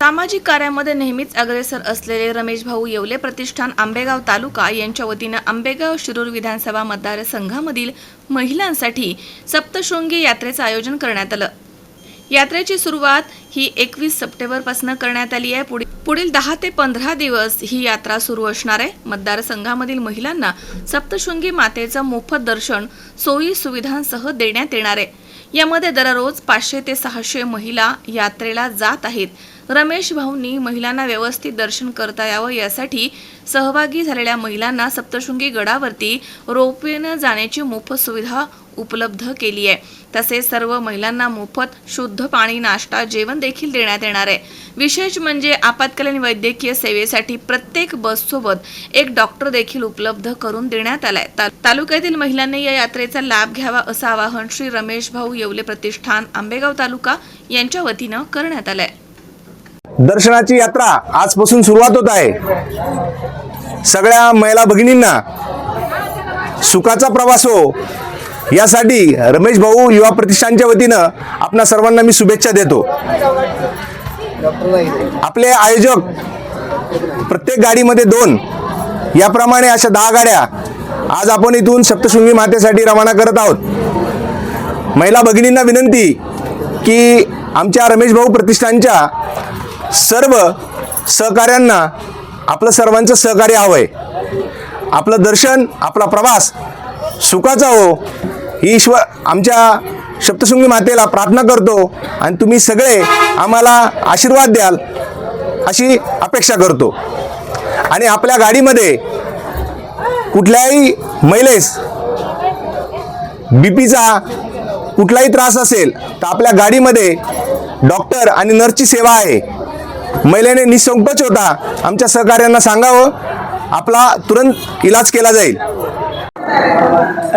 सामाजिक कार्यामध्ये नेहमीच अग्रेसर असलेले रमेश भाऊ येवले प्रतिष्ठान आंबेगाव तालुका यांच्या वतीनं आंबेगाव शिरूर विधानसभा मतदारसंघामधील महिलांसाठी सप्तशृंगी यात्रेचं आयोजन करण्यात आलं. यात्रेची सुरुवात ही एकवीस सप्टेंबरपासून करण्यात आली आहे. पुढे पुढील दहा ते पंधरा दिवस ही यात्रा सुरू असणार आहे. मतदारसंघामधील महिलांना सप्तशृंगी मातेचं मोफत दर्शन सोयी सुविधांसह देण्यात येणार आहे. यामध्ये दररोज पाचशे ते सहाशे महिला यात्रेला जात आहेत. रमेश भाऊंनी महिलांना व्यवस्थित दर्शन करता यावं यासाठी सहभागी झालेल्या महिलांना सप्तशृंगी गडावरती रोपवेनं जाण्याची मोफत सुविधा उपलब्ध केली आहे. तसेच सर्व महिलांना मोफत शुद्ध पाणी नाश्ता जेवण देखील देण्यात येणार आहे. विशेष म्हणजे आपत्कालीन वैद्यकीय सेवेसाठी प्रत्येक बससोबत एक डॉक्टर देखील उपलब्ध करून देण्यात आलाय. तालुक्यातील महिलांनी या यात्रेचा लाभ घ्यावा असं आवाहन श्री रमेश भाऊ येवले प्रतिष्ठान आंबेगाव तालुका यांच्या वतीनं करण्यात आलंय. दर्शनाची यात्रा आजपासून सुरुवात होत आहे. सगळ्या महिला भगिनींना सुखाचा प्रवास हो. यासाठी रमेश भाऊ युवा प्रतिष्ठानच्या वतीनं आपणा सर्वांना मी शुभेच्छा देतो. आपले आयोजक प्रत्येक गाडीमध्ये दोन याप्रमाणे अशा दहा गाड्या आज आपण इथून सप्तशृंगी मातेसाठी रवाना करत आहोत. महिला भगिनींना विनंती की आमच्या रमेश भाऊ प्रतिष्ठानच्या सर्व सहकाऱ्यांना आपलं सर्वांचं सहकार्य हवं आहे आपलं दर्शन आपला प्रवास सुखाचा हो. ईश्वर आमच्या सप्तशृंगी मातेला प्रार्थना करतो आणि तुम्ही सगळे आम्हाला आशीर्वाद द्याल अशी अपेक्षा करतो. आणि आपल्या गाडीमध्ये कुठल्याही महिलेस बीपीचा कुठलाही त्रास असेल तर आपल्या गाडीमध्ये डॉक्टर आणि नर्सची सेवा आहे. महिलेने निसंकोच होता. आमच्या सहकार्यांना सांगावं आपला तुरंत इलाज केला जाईल.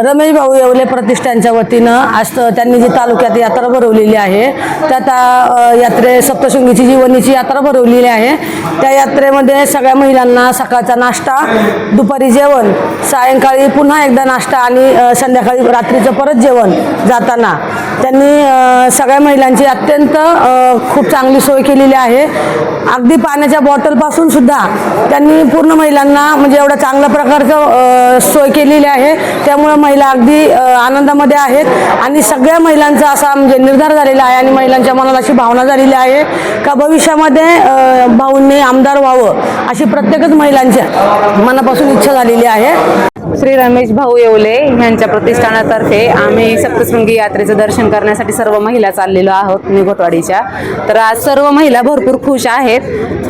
रमेश भाऊ येवले प्रतिष्ठानच्या वतीनं आज त्यांनी जी तालुक्यात यात्रा भरवलेली आहे त्या ता यात्रे सप्तशृंगीची जीवनीची यात्रा भरवलेली आहे. त्या यात्रेमध्ये सगळ्या महिलांना सकाळचा नाश्ता दुपारी जेवण सायंकाळी पुन्हा एकदा नाश्ता आणि संध्याकाळी रात्रीचं परत जेवण जाताना. त्यांनी सगळ्या महिलांची अत्यंत खूप चांगली सोय केलेली आहे. अगदी पाण्याच्या बॉटलपासून सुद्धा त्यांनी पूर्ण महिलांना म्हणजे एवढ्या चांगल्या प्रकारचं सोय केलेली आहे. त्यामुळे महिला अगदी आनंदामध्ये आहेत. आणि सगळ्या महिलांचा असा म्हणजे निर्धार झालेला आहे आणि महिलांच्या मनात अशी भावना झालेली आहे का भविष्यामध्ये भाऊंनी आमदार व्हावं अशी प्रत्येकच महिलांच्या मनापासून इच्छा झालेली आहे. श्री रमेश भाऊ येवले यांच्या प्रतिष्ठानातर्फे आम्ही सप्तशृंगी यात्रेचं दर्शन करण्यासाठी सर्व महिला चाललेलो आहोत निघोटवाडीच्या तर आज सर्व महिला भरपूर खुश आहेत.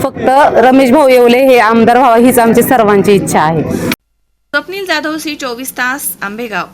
फक्त रमेश भाऊ येवले हे आमदार व्हावा हीच आमची सर्वांची इच्छा आहे. स्वप्नील जाधव सी चोवीस तास आंबेगाव.